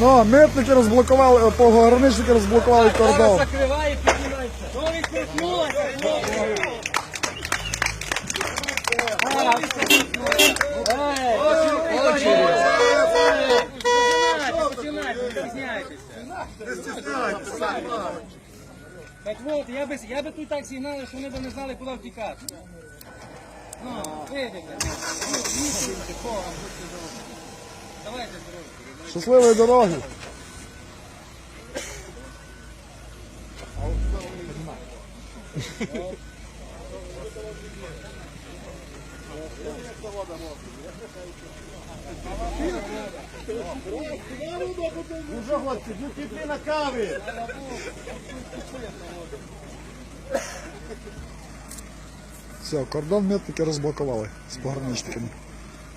Ну, митники розблокували, пограничники розблокували кордон. Не. Так от, я би, я би тут так сигнали, що вони б не знали, куди втікати. Ну, видите. Давайте, здоров'я. Щасливої дороги. Уже хлопці, ну піти на кави. Все, кордон митники розблокували з пограничниками.